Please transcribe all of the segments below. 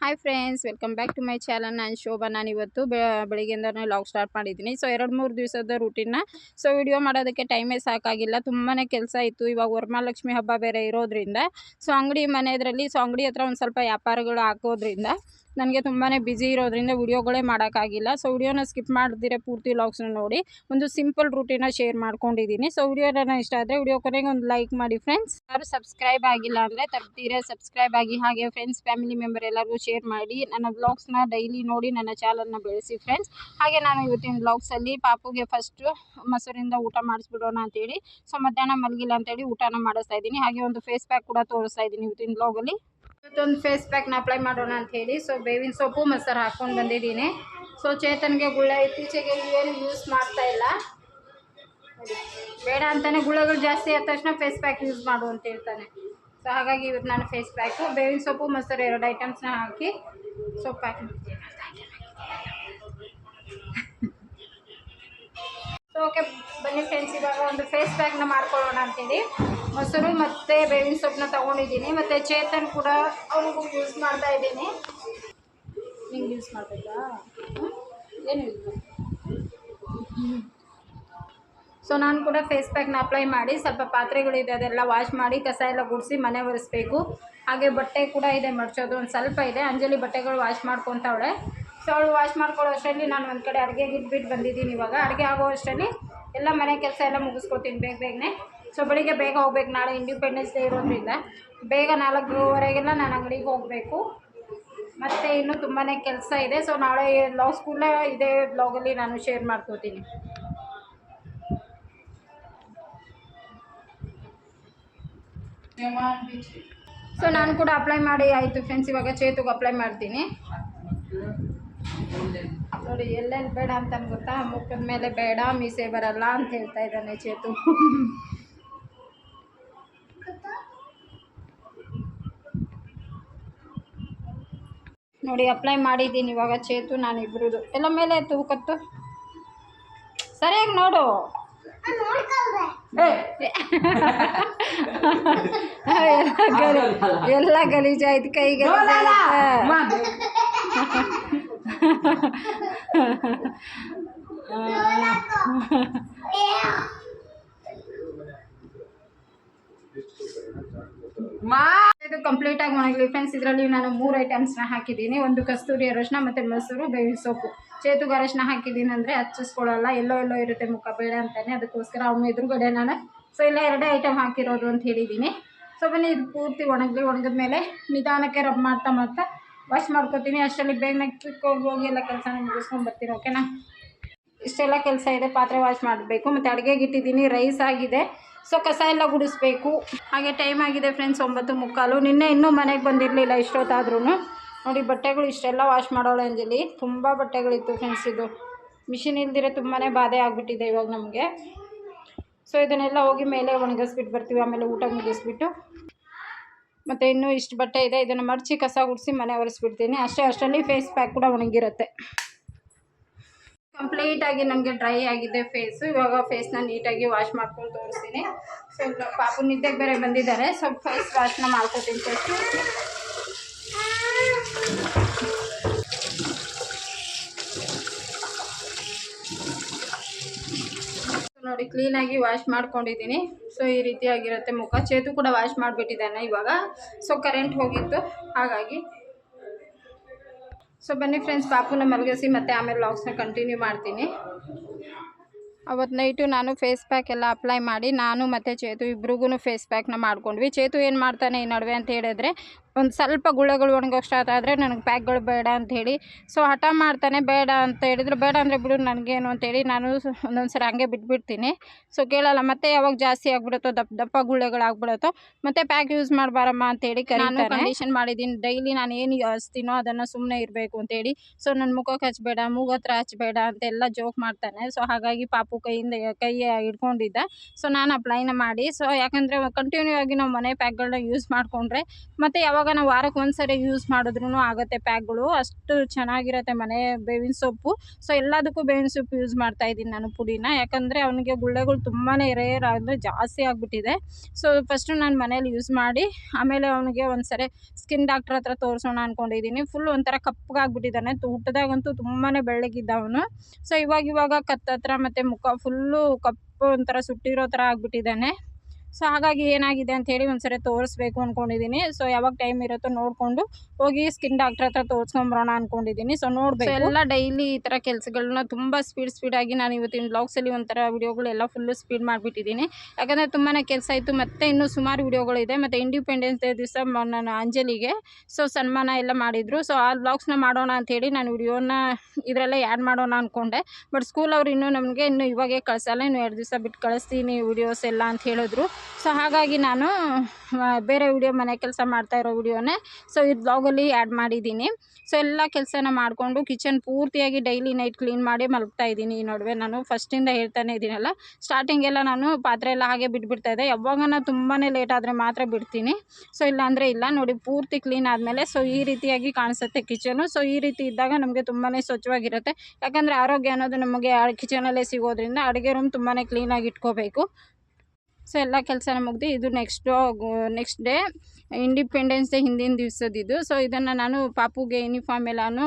Hi friends welcome back to my channel ನಾನು ಶೋಭಾ. ನಾನು ಇವತ್ತು ಬೆಳಿಗ್ಗೆಯಿಂದ ಲಾಗ್ ಸ್ಟಾರ್ಟ್ ಮಾಡಿದ್ದೀನಿ. ಸೊ ಎರಡು ಮೂರು ದಿವಸದ ರೂಟೀನ್ನ ಸೊ ವಿಡಿಯೋ ಮಾಡೋದಕ್ಕೆ ಟೈಮೇ ಸಾಕಾಗಿಲ್ಲ. ತುಂಬಾ ಕೆಲಸ ಇತ್ತು. ಇವಾಗ ವರಮಹಾಲಕ್ಷ್ಮಿ ಹಬ್ಬ ಬೇರೆ ಇರೋದ್ರಿಂದ ಸೊ ಅಂಗಡಿ ಮನೆಯದ್ರಲ್ಲಿ ಸೊ ಅಂಗಡಿ ಹತ್ರ ಒಂದು ಸ್ವಲ್ಪ ವ್ಯಾಪಾರಗಳು ಹಾಕೋದ್ರಿಂದ ನನಗೆ ತುಂಬಾ ಬ್ಯುಸಿ ಇರೋದ್ರಿಂದ ವಿಡಿಯೋಗಳೇ ಮಾಡೋಕ್ಕಾಗಿಲ್ಲ. ಸೊ ವಿಡಿಯೋನ ಸ್ಕಿಪ್ ಮಾಡ್ದಿರೆ ಪೂರ್ತಿ ವ್ಲಾಗ್ಸ್ನ ನೋಡಿ. ಒಂದು ಸಿಂಪಲ್ ರೂಟೀನ ಶೇರ್ ಮಾಡ್ಕೊಂಡಿದ್ದೀನಿ. ಸೊ ವಿಡಿಯೋನ ಇಷ್ಟ ಆದರೆ ವಿಡಿಯೋ ಕೊನೆಗೆ ಒಂದು ಲೈಕ್ ಮಾಡಿ ಫ್ರೆಂಡ್ಸ್ ಯಾರು ಸಬ್ಸ್ಕ್ರೈಬ್ ಆಗಿಲ್ಲ ಅಂದರೆ ತಪ್ಪತೀರ ಸಬ್ಸ್ಕ್ರೈಬ್ ಆಗಿ ಹಾಗೆ ಫ್ರೆಂಡ್ಸ್ ಫ್ಯಾಮಿಲಿ ಮೆಂಬರ್ ಎಲ್ಲರಿಗೂ ಶೇರ್ ಮಾಡಿ. ನನ್ನ ವ್ಲಾಗ್ಸ್ನ ಡೈಲಿ ನೋಡಿ ನನ್ನ ಚಾನಲ್ನ ಬೆಳೆಸಿ ಫ್ರೆಂಡ್ಸ್ ಹಾಗೆ ನಾನು ಇವತ್ತಿನ ವ್ಲಾಗ್ಸಲ್ಲಿ ಪಾಪುಗೆ ಫಸ್ಟು ಮೊಸರಿಂದ ಊಟ ಮಾಡಿಸ್ಬಿಡೋಣ ಅಂತೇಳಿ. ಸೊ ಮಧ್ಯಾಹ್ನ ಮಲಗಿಲ್ಲ ಅಂತೇಳಿ ಊಟನ ಮಾಡಿಸ್ತಾ ಇದ್ದೀನಿ. ಹಾಗೆ ಒಂದು ಫೇಸ್ ಪ್ಯಾಕ್ ಕೂಡ ತೋರಿಸ್ತಾ ಇದ್ದೀನಿ ಇವತ್ತಿನ ಬ್ಲಾಗಲ್ಲಿ ಇವತ್ತೊಂದು ಫೇಸ್ ಪ್ಯಾಕ್ನ ಅಪ್ಲೈ ಮಾಡೋಣ ಅಂತ ಹೇಳಿ. ಸೊ ಬೇವಿನ ಸೊಪ್ಪು, ಮೊಸರು ಹಾಕ್ಕೊಂಡು ಬಂದಿದ್ದೀನಿ. ಸೊ ಚೇತನ್ಗೆ ಗುಳ್ಳ ಇತ್ತೀಚೆಗೆ ಏನು ಯೂಸ್ ಮಾಡ್ತಾ ಇಲ್ಲ. ಬೇಡ ಅಂತಾನೆ ಗುಳ್ಳಗಳು ಜಾಸ್ತಿ ಆದ ತಕ್ಷಣ ಫೇಸ್ ಪ್ಯಾಕ್ ಯೂಸ್ ಮಾಡು ಅಂತ ಹೇಳ್ತಾನೆ. ಸೊ ಹಾಗಾಗಿ ಇವತ್ತು ನಾನು ಫೇಸ್ ಪ್ಯಾಕು ಬೇವಿನ ಸೊಪ್ಪು, ಮೊಸರು ಎರಡು ಐಟಮ್ಸ್ನ ಹಾಕಿ ಸೊಪ್ಪು ಪ್ಯಾಕ್ ಸೊ ಓಕೆ ಬನ್ನಿ ಫ್ರೆಂಡ್ಸ್ ಇವಾಗ ಒಂದು ಫೇಸ್ ಪ್ಯಾಕ್ನ ಮಾಡ್ಕೊಳ್ಳೋಣ ಅಂತೇಳಿ ಮೊಸರು ಮತ್ತು ಬೇವಿನ ಸೊಪ್ಪನ್ನ ತೊಗೊಂಡಿದ್ದೀನಿ. ಮತ್ತು ಚೇತನ್ ಕೂಡ ಅವನಿಗೂ ಯೂಸ್ ಮಾಡ್ತಾ ಇದ್ದೀನಿ. ನಿಂಗೆ ಯೂಸ್ ಮಾಡಬೇಕಾ? ಏನು ಯೂಸ್ ಸೊ ನಾನು ಕೂಡ ಫೇಸ್ ಪ್ಯಾಕ್ನ ಅಪ್ಲೈ ಮಾಡಿ, ಸ್ವಲ್ಪ ಪಾತ್ರೆಗಳಿದೆ, ಅದೆಲ್ಲ ವಾಶ್ ಮಾಡಿ, ಕಸ ಎಲ್ಲ ಗುಡಿಸಿ ಮನೆ ಒರೆಸ್ಬೇಕು. ಹಾಗೆ ಬಟ್ಟೆ ಕೂಡ ಇದೆ, ಮಡ್ಚೋದು ಒಂದು ಸ್ವಲ್ಪ ಇದೆ. ಅಂಜಲಿ ಬಟ್ಟೆಗಳು ವಾಶ್ ಮಾಡ್ಕೊತಾವಳೆ. ಸೊ ಅವಳು ವಾಶ್ ಮಾಡ್ಕೊಳ್ಳೋ ಅಷ್ಟರಲ್ಲಿ ನಾನು ಒಂದು ಕಡೆ ಅಡುಗೆಗೆ ಇಟ್ಬಿಟ್ಟು ಬಂದಿದ್ದೀನಿ ಇವಾಗ. ಅಡುಗೆ ಆಗೋ ಅಷ್ಟರಲ್ಲಿ ಎಲ್ಲ ಮನೆ ಕೆಲಸ ಎಲ್ಲ ಮುಗಿಸ್ಕೊತೀನಿ ಬೇಗ ಬೇಗನೆ. ಸೊ ಬೆಳಿಗ್ಗೆ ಬೇಗ ಹೋಗ್ಬೇಕು. ನಾಳೆ ಇಂಡಿಪೆಂಡೆನ್ಸ್ ಡೇ ಇರೋದ್ರಿಂದ. ಬೇಗ ನಾಲ್ಕೂವರೆಗೆಲ್ಲ ನಾನು ಅಂಗಡಿಗೆ ಹೋಗಬೇಕು. ಮತ್ತು ಇನ್ನೂ ತುಂಬಾ ಕೆಲಸ ಇದೆ. ಸೊ ನಾಳೆ ಲಾಗ್ ಸ್ಕೂಲ ಇದೇ ಬ್ಲಾಗಲ್ಲಿ ನಾನು ಶೇರ್ ಮಾಡ್ಕೋತೀನಿ. ಸೊ ನಾನು ಕೂಡ ಅಪ್ಲೈ ಮಾಡಿ ಆಯಿತು ಫ್ರೆಂಡ್ಸ್ ಇವಾಗ ಚೇತುಗೆ ಅಪ್ಲೈ ಮಾಡ್ತೀನಿ. ನೋಡಿ ಎಲ್ಲೆಲ್ಲಿ ಬೇಡ ಅಂತ ಗೊತ್ತಾ? ಮುಖದ ಮೇಲೆ ಬೇಡ ಮೀಸೆ ಬರಲ್ಲ ಅಂತ ಹೇಳ್ತಾ ಇದ್ದಾನೆ ಚೇತು. ನೋಡಿ ಅಪ್ಲೈ ಮಾಡಿದ್ದೀನಿ ಇವಾಗ ಚೇತು ನಾನು ಇಬ್ರದ್ದು ಎಲ್ಲ ಮೇಲೆ ತೂಕತ್ತು ಕತ್ತು? ಸರಿಯಾಗಿ ನೋಡು. ಎಲ್ಲ ಗಲೀಜಾಯ್ತು ಕೈಗೆ ಇದು ಕಂಪ್ಲೀಟ್ ಆಗಿ ಒಣಗಲಿ ಫ್ರೆಂಡ್ಸ್ ಇದರಲ್ಲಿ ನಾನು ಮೂರು ಐಟಮ್ಸ್ನ ಹಾಕಿದ್ದೀನಿ. ಒಂದು ಕಸ್ತೂರಿ ಅರಶಿನ ಮತ್ತು ಮೊಸರು ಬೇವಿನ ಸೊಪ್ಪು. ಚೇತುಗೆ ಅರಶಿನ ಹಾಕಿದ್ದೀನಿ ಅಂದರೆ ಹಚ್ಚಿಸ್ಕೊಳ್ಳಲ್ಲ. ಎಲ್ಲೋ ಎಲ್ಲೋ ಇರುತ್ತೆ ಮುಖ ಬೇಡ ಅಂತಾನೆ. ಅದಕ್ಕೋಸ್ಕರ ಅವನ ಎದುರುಗಡೆ ನಾನು ಸೊ ಇಲ್ಲ ಎರಡೇ ಐಟಮ್ ಹಾಕಿರೋದು ಅಂತ ಹೇಳಿದ್ದೀನಿ. ಸೊ ಬನ್ನಿ, ಇದು ಪೂರ್ತಿ ಒಣಗಲಿ. ಒಣಗಿದ ಮೇಲೆ ನಿಧಾನಕ್ಕೆ ರಬ್ ಮಾಡ್ತಾ ಮಾಡ್ತಾ ವಾಶ್ ಮಾಡ್ಕೊತೀನಿ ಅಷ್ಟರಲ್ಲಿ ಬೇಗನೆ ಕ್ವಿಕ್ ಹೋಗಿ ಎಲ್ಲ ಕೆಲಸ ಮುಗಿಸ್ಕೊಂಡು ಬರ್ತೀನಿ ಓಕೆನಾ ಇಷ್ಟೆಲ್ಲ ಕೆಲಸ ಇದೆ ಪಾತ್ರೆ ವಾಶ್ ಮಾಡಬೇಕು ಮತ್ತು ಅಡುಗೆಗೆ ಇಟ್ಟಿದ್ದೀನಿ ರೈಸ್ ಆಗಿದೆ ಸೊ ಕಸ ಎಲ್ಲ ಗುಡಿಸ್ಬೇಕು ಹಾಗೆ ಟೈಮ್ ಆಗಿದೆ ಫ್ರೆಂಡ್ಸ್ ಒಂಬತ್ತು ಮುಕ್ಕಾಲು ನಿನ್ನೆ ಇನ್ನೂ ಮನೆಗೆ ಬಂದಿರಲಿಲ್ಲ ಇಷ್ಟೊತ್ತಾದ್ರೂ ನೋಡಿ ಬಟ್ಟೆಗಳು ಇಷ್ಟೆಲ್ಲ ವಾಶ್ ಮಾಡೋಳು ಅಂಜಲಿ ತುಂಬ ಬಟ್ಟೆಗಳಿತ್ತು ಫ್ರೆಂಡ್ಸ್ ಇದು ಮಿಷಿನ್ ಇಲ್ದಿರೆ ತುಂಬಾ ಬಾಧೆ ಆಗಿಬಿಟ್ಟಿದೆ ಇವಾಗ ನಮಗೆ ಸೊ ಇದನ್ನೆಲ್ಲ ಹೋಗಿ ಮೇಲೆ ಒಣಗಿಸ್ಬಿಟ್ಟು ಬರ್ತೀವಿ ಆಮೇಲೆ ಊಟ ಮುಗಿಸ್ಬಿಟ್ಟು. ಮತ್ತು ಇನ್ನೂ ಇಷ್ಟು ಬಟ್ಟೆ ಇದೆ, ಇದನ್ನು ಮರಚಿ ಕಸ ಗುಡಿಸಿ ಮನೆ ಒರೆಸ್ಬಿಡ್ತೀನಿ. ಅಷ್ಟೇ, ಅಷ್ಟರಲ್ಲಿ ಫೇಸ್ ಪ್ಯಾಕ್ ಕೂಡ ಒಣಗಿರುತ್ತೆ. ಕಂಪ್ಲೀಟಾಗಿ ನನಗೆ ಡ್ರೈ ಆಗಿದೆ ಫೇಸು ಇವಾಗ ಫೇಸ್ನ ನೀಟಾಗಿ ವಾಶ್ ಮಾಡ್ಕೊಂಡು ತೋರಿಸ್ತೀನಿ. ಸ್ವಲ್ಪ ಪಾಪು ನಿದ್ದೆಗೆ ಬೇರೆ ಬಂದಿದ್ದಾರೆ. ಸ್ವಲ್ಪ ಫೇಸ್ ವಾಶ್ನ ಮಾಡ್ಕೊತೀನಿ ಫಸ್ಟ್ ನೋಡಿ ಕ್ಲೀನಾಗಿ ವಾಶ್ ಮಾಡ್ಕೊಂಡಿದ್ದೀನಿ. ಸೊ ಈ ರೀತಿಯಾಗಿರುತ್ತೆ ಮುಖ. ಚೇತು ಕೂಡ ವಾಶ್ ಮಾಡಿಬಿಟ್ಟಿದ್ದಾನೆ ಇವಾಗ. ಸೊ ಕರೆಂಟ್ ಹೋಗಿತ್ತು. ಹಾಗಾಗಿ ಸೊ ಬನ್ನಿ ಫ್ರೆಂಡ್ಸ್ ಪಾಪುನ ಮಲಗಿಸಿ ಮತ್ತೆ ಆಮೇಲೆ ಲಾಕ್ಸ್ನ ಕಂಟಿನ್ಯೂ ಮಾಡ್ತೀನಿ. ಅವತ್ತು ನೈಟು ನಾನು ಫೇಸ್ ಪ್ಯಾಕ್ ಎಲ್ಲ ಅಪ್ಲೈ ಮಾಡಿ, ನಾನು ಮತ್ತು ಚೇತು ಇಬ್ರಿಗೂ ಫೇಸ್ ಪ್ಯಾಕ್ನ ಮಾಡ್ಕೊಂಡ್ವಿ. ಚೇತು ಏನು ಮಾಡ್ತಾನೆ ಈ ನಡುವೆ ಅಂತ ಹೇಳಿದ್ರೆ ಒಂದು ಸ್ವಲ್ಪ ಗುಳ್ಳೆಗಳು ಒಣಗೋಕೆ ಸ್ಟಾರ್ಟ್ ಆದರೆ ನನಗೆ ಪ್ಯಾಕ್ಗಳು ಬೇಡ ಅಂತ ಹೇಳಿ. ಸೊ ಹಠ ಮಾಡ್ತಾನೆ ಬೇಡ ಅಂತ ಹೇಳಿದ್ರು. ಬೇಡ ಅಂದರೆ ಬಿಡು ನನಗೇನು ಅಂತೇಳಿ ನಾನು ಒಂದೊಂದು ಸರಿ ಹಂಗೆ ಬಿಟ್ಬಿಡ್ತೀನಿ. ಸೊ ಕೇಳಲ್ಲ ಮತ್ತೆ ಯಾವಾಗ ಜಾಸ್ತಿ ಆಗ್ಬಿಡುತ್ತೋ ದಪ್ಪ ದಪ್ಪ ಗುಳ್ಳೆಗಳಾಗ್ಬಿಡುತ್ತೋ ಮತ್ತೆ ಪ್ಯಾಕ್ ಯೂಸ್ ಮಾಡಬಾರಮ್ಮ ಅಂತೇಳಿ ನಾನು ಕಂಡೀಷನ್ ಮಾಡಿದ್ದೀನಿ. ಡೈಲಿ ನಾನು ಏನು ಹಚ್ತೀನೋ ಅದನ್ನು ಸುಮ್ಮನೆ ಇರಬೇಕು ಅಂತೇಳಿ ಸೊ ನನ್ನ ಮುಖಕ್ಕೆ ಹಚ್ಚಬೇಡ ಮೂಗ ಹತ್ರ ಹಚ್ಚಬೇಡ ಅಂತೆಲ್ಲ ಜೋಕ್ ಮಾಡ್ತಾನೆ. ಸೊ ಹಾಗಾಗಿ ಪಾಪು ಕೈಯಿಂದ ಕೈ ಹಿಡ್ಕೊಂಡಿದ್ದ. ಸೊ ನಾನು ಅಪ್ಲೈನ ಮಾಡಿ. ಸೊ ಯಾಕಂದರೆ ಕಂಟಿನ್ಯೂ ಆಗಿ ನಾವು ಮನೆ ಪ್ಯಾಕ್ಗಳನ್ನ ಯೂಸ್ ಮಾಡಿಕೊಂಡ್ರೆ ಮತ್ತು ಯಾವಾಗ ಇವಾಗ ನಾವು ವಾರಕ್ಕೆ ಒಂದು ಸರಿ ಯೂಸ್ ಮಾಡಿದ್ರೂ ಆಗುತ್ತೆ ಪ್ಯಾಕ್ಗಳು. ಅಷ್ಟು ಚೆನ್ನಾಗಿರುತ್ತೆ ಮನೆ ಬೇವಿನ ಸೊಪ್ಪು. ಸೊ ಎಲ್ಲದಕ್ಕೂ ಬೇವಿನ ಸೊಪ್ಪು ಯೂಸ್ ಮಾಡ್ತಾ ಇದ್ದೀನಿ ನಾನು ಪುಡಿನ. ಯಾಕಂದರೆ ಅವನಿಗೆ ಗುಳ್ಳೆಗಳು ತುಂಬಾ ರೇರ್ ಅಂದರೆ ಜಾಸ್ತಿ ಆಗಿಬಿಟ್ಟಿದೆ. ಸೊ ಫಸ್ಟು ನಾನು ಮನೇಲಿ ಯೂಸ್ ಮಾಡಿ, ಆಮೇಲೆ ಅವನಿಗೆ ಒಂದು ಸರಿ ಸ್ಕಿನ್ ಡಾಕ್ಟ್ರ್ ಹತ್ರ ತೋರಿಸೋಣ ಅಂದ್ಕೊಂಡಿದ್ದೀನಿ ಫುಲ್ ಒಂಥರ ಕಪ್ಪಗಾಗ್ಬಿಟ್ಟಿದ್ದಾನೆ ಊಟದಾಗಂತೂ ತುಂಬಾ ಬೆಳ್ಳಗಿದ್ದ ಅವನು. ಸೊ ಇವಾಗ ಇವಾಗ ಕತ್ತತ್ರ ಮತ್ತು ಮುಖ ಫುಲ್ಲು ಕಪ್ಪು ಒಂಥರ ಸುಟ್ಟಿರೋ ಥರ ಆಗ್ಬಿಟ್ಟಿದ್ದಾನೆ. ಸೊ ಹಾಗಾಗಿ ಏನಾಗಿದೆ ಅಂಥೇಳಿ ಒಂದ್ಸರಿ ತೋರಿಸ್ಬೇಕು ಅಂದ್ಕೊಂಡಿದ್ದೀನಿ ಸೊ ಯಾವಾಗ ಟೈಮ್ ಇರುತ್ತೋ ನೋಡಿಕೊಂಡು ಹೋಗಿ ಸ್ಕಿನ್ ಡಾಕ್ಟ್ರ್ ಹತ್ರ ತೋರಿಸ್ಕೊಂಬರೋಣ ಅಂದ್ಕೊಂಡಿದ್ದೀನಿ ಸೊ ನೋಡಬೇಕು. ಎಲ್ಲ ಡೈಲಿ ಈ ಥರ ಕೆಲಸಗಳನ್ನ ತುಂಬ ಸ್ಪೀಡ್ ಸ್ಪೀಡಾಗಿ ನಾನು ಇವತ್ತಿನ ಬ್ಲಾಗ್ಸಲ್ಲಿ ಒಂಥರ ವಿಡಿಯೋಗಳೆಲ್ಲ ಫುಲ್ಲು ಸ್ಪೀಡ್ ಮಾಡಿಬಿಟ್ಟಿದ್ದೀನಿ ಯಾಕಂದರೆ ತುಂಬಾ ಕೆಲಸ ಇತ್ತು ಮತ್ತು ಇನ್ನೂ ಸುಮಾರು ವಿಡಿಯೋಗಳಿದೆ ಮತ್ತು ಇಂಡಿಪೆಂಡೆನ್ಸ್ ಡೇ ದಿವಸ ನಾನು ಅಂಜಲಿಗೆ. ಸೊ ಸನ್ಮಾನ ಎಲ್ಲ ಮಾಡಿದರು. ಸೊ ಆ ಬ್ಲಾಗ್ಸ್ನ ಮಾಡೋಣ ಅಂಥೇಳಿ ನಾನು ವಿಡಿಯೋನ ಇದರಲ್ಲೇ ಆ್ಯಡ್ ಮಾಡೋಣ ಅಂದ್ಕೊಂಡೆ ಬಟ್ ಸ್ಕೂಲ್ ಅವ್ರು ಇನ್ನೂ ನಮಗೆ ಇನ್ನೂ ಇವಾಗೇ ಕಳಿಸಲ್ಲ. ಇನ್ನು ಎರಡು ದಿವಸ ಬಿಟ್ಟು ಕಳಿಸ್ತೀನಿ ವಿಡಿಯೋಸ್ ಎಲ್ಲ ಅಂತ ಹೇಳಿದ್ರು. ಸೊ ಹಾಗಾಗಿ ನಾನು ಬೇರೆ ವಿಡಿಯೋ ಮನೆ ಕೆಲಸ ಮಾಡ್ತಾ ಇರೋ ವಿಡಿಯೋನೇ ಸೊ ಇದು ಬ್ಲಾಗಲ್ಲಿ ಆ್ಯಡ್ ಮಾಡಿದ್ದೀನಿ. ಸೊ ಎಲ್ಲ ಕೆಲಸನ ಮಾಡಿಕೊಂಡು ಕಿಚನ್ ಪೂರ್ತಿಯಾಗಿ ಡೈಲಿ ನೈಟ್ ಕ್ಲೀನ್ ಮಾಡಿ ಮಲಗ್ತಾ ಇದ್ದೀನಿ ಈ ನಡುವೆ. ನಾನು ಫಸ್ಟಿಂದ ಹೇಳ್ತಾನೆ ಇದ್ದೀನಲ್ಲ ಸ್ಟಾರ್ಟಿಂಗೆಲ್ಲ ನಾನು ಪಾತ್ರೆ ಎಲ್ಲ ಹಾಗೆ ಬಿಟ್ಬಿಡ್ತಾ ಇದ್ದೆ. ಯಾವಾಗ ತುಂಬಾ ಲೇಟ್ ಆದರೆ ಮಾತ್ರ ಬಿಡ್ತೀನಿ. ಸೊ ಇಲ್ಲಾಂದರೆ ಇಲ್ಲ, ನೋಡಿ ಪೂರ್ತಿ ಕ್ಲೀನ್ ಆದಮೇಲೆ ಸೊ ಈ ರೀತಿಯಾಗಿ ಕಾಣಿಸುತ್ತೆ ಕಿಚನು ಸೊ ಈ ರೀತಿ ಇದ್ದಾಗ ನಮಗೆ ತುಂಬಾ ಸ್ವಚ್ಛವಾಗಿರುತ್ತೆ. ಯಾಕಂದರೆ ಆರೋಗ್ಯ ಅನ್ನೋದು ನಮಗೆ ಕಿಚನಲ್ಲೇ ಸಿಗೋದ್ರಿಂದ ಅಡುಗೆ ರೂಮ್ ತುಂಬಾ ಕ್ಲೀನಾಗಿ ಇಟ್ಕೋಬೇಕು. ಸೊ ಎಲ್ಲ ಕೆಲಸನ ಮುಗ್ದು ಇದು next next day Independence Day ಹಿಂದಿನ ದಿವಸದಿದ್ದು ಸೊ ಇದನ್ನು ನಾನು ಪಾಪುಗೆ ಯೂನಿಫಾರ್ಮ್ ಎಲ್ಲಾನು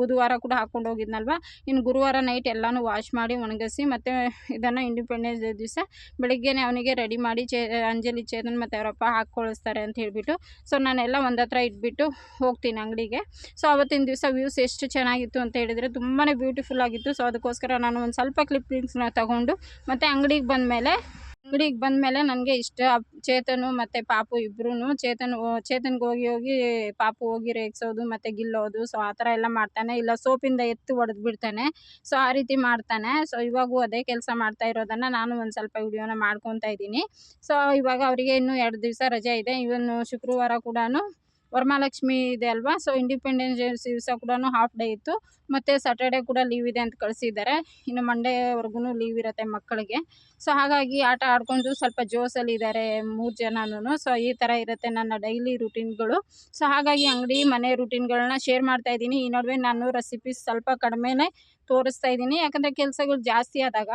ಬುಧವಾರ ಕೂಡ ಹಾಕ್ಕೊಂಡು ಹೋಗಿದ್ನಲ್ವ? ಇನ್ನು ಗುರುವಾರ ನೈಟ್ ಎಲ್ಲನೂ ವಾಶ್ ಮಾಡಿ ಒಣಗಿಸಿ ಮತ್ತು ಇದನ್ನು ಇಂಡಿಪೆಂಡೆನ್ಸ್ ಡೇ ದಿವಸ ಬೆಳಿಗ್ಗೆನೇ ಅವನಿಗೆ ರೆಡಿ ಮಾಡಿ ಚೇ, ಅಂಜಲಿ ಚೇತನ್ ಮತ್ತು ಅವರಪ್ಪ ಹಾಕ್ಕೊಳಿಸ್ತಾರೆ ಅಂತ ಹೇಳಿಬಿಟ್ಟು. ಸೊ ನಾನೆಲ್ಲ ಒಂದು ಹತ್ರ ಇಟ್ಬಿಟ್ಟು ಹೋಗ್ತೀನಿ ಅಂಗಡಿಗೆ. ಸೊ ಅವತ್ತಿನ ದಿವಸ ವ್ಯೂಸ್ ಎಷ್ಟು ಚೆನ್ನಾಗಿತ್ತು ಅಂತ ಹೇಳಿದರೆ ತುಂಬಾ ಬ್ಯೂಟಿಫುಲ್ ಆಗಿತ್ತು. ಸೊ ಅದಕ್ಕೋಸ್ಕರ ನಾನು ಒಂದು ಸ್ವಲ್ಪ ಕ್ಲಿಪ್ಪಿಂಗ್ಸ್ನ ತಗೊಂಡು ಮತ್ತು ಅಂಗಡಿಗೆ ಬಂದಮೇಲೆ ಅಂಗಡಿಗೆ ಬಂದಮೇಲೆ ನನಗೆ ಇಷ್ಟ. ಚೇತನು ಮತ್ತು ಪಾಪು ಇಬ್ಬರೂ ಚೇತನ್ ಚೇತನ್ಗೆ ಹೋಗಿ ಹೋಗಿ ಪಾಪು ಹೋಗಿ ರೇಗಿಸೋದು, ಮತ್ತು ಗಿಲ್ಲೋದು, ಸೊ ಆ ಥರ ಎಲ್ಲ ಮಾಡ್ತಾನೆ. ಇಲ್ಲ ಸೋಪಿಂದ ಎತ್ತು ಒಡೆದು ಬಿಡ್ತಾನೆ ಸೊ ಆ ರೀತಿ ಮಾಡ್ತಾನೆ. ಸೊ ಇವಾಗೂ ಅದೇ ಕೆಲಸ ಮಾಡ್ತಾ ಇರೋದನ್ನು ನಾನು ಒಂದು ಸ್ವಲ್ಪ ವಿಡಿಯೋನ ಮಾಡ್ಕೊತಾ ಇದ್ದೀನಿ. ಸೊ ಇವಾಗ ಅವರಿಗೆ ಇನ್ನೂ ಎರಡು ದಿವಸ ರಜೆ ಇದೆ. ಇವನು ಶುಕ್ರವಾರ ಕೂಡ ವರಮಹಾಲಕ್ಷ್ಮಿ ಇದೆ ಅಲ್ವಾ? ಸೊ ಇಂಡಿಪೆಂಡೆನ್ಸ್ ಡೇ ದಿವಸ ಕೂಡ ಹಾಫ್ ಡೇ ಇತ್ತು. ಮತ್ತು ಸ್ಯಾಟರ್ಡೇ ಕೂಡ ಲೀವ್ ಇದೆ ಅಂತ ಕಳಿಸಿದ್ದಾರೆ. ಇನ್ನು ಮಂಡೇವರೆಗೂ ಲೀವ್ ಇರುತ್ತೆ ಮಕ್ಕಳಿಗೆ. ಸೊ ಹಾಗಾಗಿ ಆಟ ಆಡ್ಕೊಂಡು ಸ್ವಲ್ಪ ಜೋಸಲ್ಲಿದ್ದಾರೆ ಮೂರು ಜನನೂ ಸೊ ಈ ಥರ ಇರುತ್ತೆ ನನ್ನ ಡೈಲಿ ರುಟೀನ್ಗಳು ಸೊ ಹಾಗಾಗಿ ಅಂಗಡಿ ಮನೆ ರುಟೀನ್ಗಳನ್ನ ಶೇರ್ ಮಾಡ್ತಾ ಇದ್ದೀನಿ. ಈ ನಡುವೆ ನಾನು ರೆಸಿಪೀಸ್ ಸ್ವಲ್ಪ ಕಡಿಮೆನೇ ತೋರಿಸ್ತಾ ಇದ್ದೀನಿ. ಯಾಕಂದರೆ ಕೆಲಸಗಳು ಜಾಸ್ತಿ ಆದಾಗ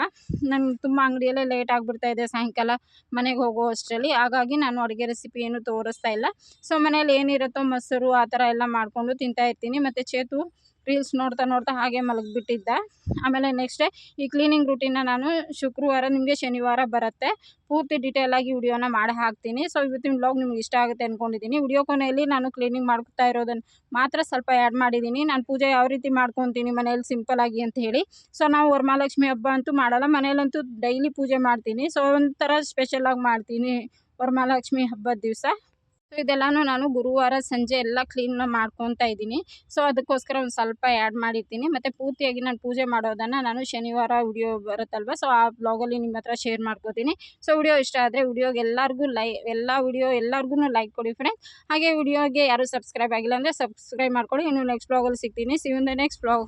ನಂಗೆ ತುಂಬ ಅಂಗಡಿಯಲ್ಲೇ ಲೇಟ್ ಆಗಿಬಿಡ್ತಾ ಇದೆ. ಸಾಯಂಕಾಲ ಮನೆಗೆ ಹೋಗೋ ಅಷ್ಟರಲ್ಲಿ. ಹಾಗಾಗಿ ನಾನು ಅಡುಗೆ ರೆಸಿಪಿ ಏನು ತೋರಿಸ್ತಾ ಇಲ್ಲ. ಸೊ ಮನೇಲಿ ಏನಿರುತ್ತೋ ಮೊಸರು ಆ ಥರ ಎಲ್ಲ ಮಾಡಿಕೊಂಡು ತಿಂತಾ ಇರ್ತೀನಿ. ಮತ್ತು ಚೇತು ರೀಲ್ಸ್ ನೋಡ್ತಾ ನೋಡ್ತಾ ಹಾಗೆ ಮಲಗಿಬಿಟ್ಟಿದ್ದೆ. ಆಮೇಲೆ ನೆಕ್ಸ್ಟ್ ಈ ಕ್ಲೀನಿಂಗ್ ರೂಟೀನ ನಾನು ಶುಕ್ರವಾರ ನಿಮಗೆ ಶನಿವಾರ ಬರುತ್ತೆ. ಪೂರ್ತಿ ಡಿಟೇಲಾಗಿ ವಿಡಿಯೋನ ಮಾಡಿ ಹಾಕ್ತೀನಿ. ಸೊ ಇವತ್ತಿನ ಬ್ಲಾಗ್ ನಿಮ್ಗೆ ಇಷ್ಟ ಆಗುತ್ತೆ ಅಂದ್ಕೊಂಡಿದ್ದೀನಿ ವಿಡಿಯೋ ಕೊನೆಯಲ್ಲಿ ನಾನು ಕ್ಲೀನಿಂಗ್ ಮಾಡ್ತಾ ಇರೋದನ್ನು ಮಾತ್ರ ಸ್ವಲ್ಪ ಆ್ಯಡ್ ಮಾಡಿದ್ದೀನಿ ನಾನು ಪೂಜೆ ಯಾವ ರೀತಿ ಮಾಡ್ಕೊತೀನಿ ಮನೇಲಿ ಆಗಿ ಅಂತ ಹೇಳಿ. ಸೊ ನಾವು ವರಮಹಾಲಕ್ಷ್ಮಿ ಹಬ್ಬ ಅಂತೂ ಮಾಡಲ್ಲ. ಮನೇಲಂತೂ ಡೈಲಿ ಪೂಜೆ ಮಾಡ್ತೀನಿ. ಸೊ ಒಂಥರ ಸ್ಪೆಷಲಾಗಿ ಮಾಡ್ತೀನಿ ವರಮಹಾಲಕ್ಷ್ಮಿ ಹಬ್ಬದ ದಿವಸ. ಸೊ ಇದೆಲ್ಲನೂ ನಾನು ಗುರುವಾರ ಸಂಜೆ ಎಲ್ಲ ಕ್ಲೀನ್ ಮಾಡ್ಕೊತಾ ಇದ್ದೀನಿ. ಸೊ ಅದಕ್ಕೋಸ್ಕರ ಒಂದು ಸ್ವಲ್ಪ ಆ್ಯಡ್ ಮಾಡಿರ್ತೀನಿ. ಮತ್ತು ಪೂರ್ತಿಯಾಗಿ ನಾನು ಪೂಜೆ ಮಾಡೋದನ್ನು ನಾನು ಶನಿವಾರ ವಿಡಿಯೋ ಬರುತ್ತಲ್ವ? ಸೊ ಆ ಬ್ಲಾಗಲ್ಲಿ ನಿಮ್ಮ ಹತ್ರ ಶೇರ್ ಮಾಡ್ಕೋತೀನಿ. ಸೊ ವಿಡಿಯೋ ಇಷ್ಟ ಆದರೆ ವಿಡಿಯೋಗೆ ಎಲ್ಲರಿಗೂ ಲೈ, ಎಲ್ಲ ವಿಡಿಯೋ ಎಲ್ಲರಿಗೂ ಲೈಕ್ ಕೊಡಿ ಫ್ರೆಂಡ್ಸ್ ಹಾಗೆ ವಿಡಿಯೋಗೆ ಯಾರು ಸಬ್ಸ್ಕ್ರೈಬ್ ಆಗಿಲ್ಲ ಅಂದರೆ ಸಬ್ಸ್ಕ್ರೈಬ್ ಮಾಡ್ಕೊಳ್ಳಿ ಇನ್ನು ನೆಕ್ಸ್ಟ್ ಬ್ಲಾಗಲ್ಲಿ ಸಿಗ್ತೀನಿ. ಸಿ ಇನ್ ನೆಕ್ಸ್ಟ್ ಬ್ಲಾಗ್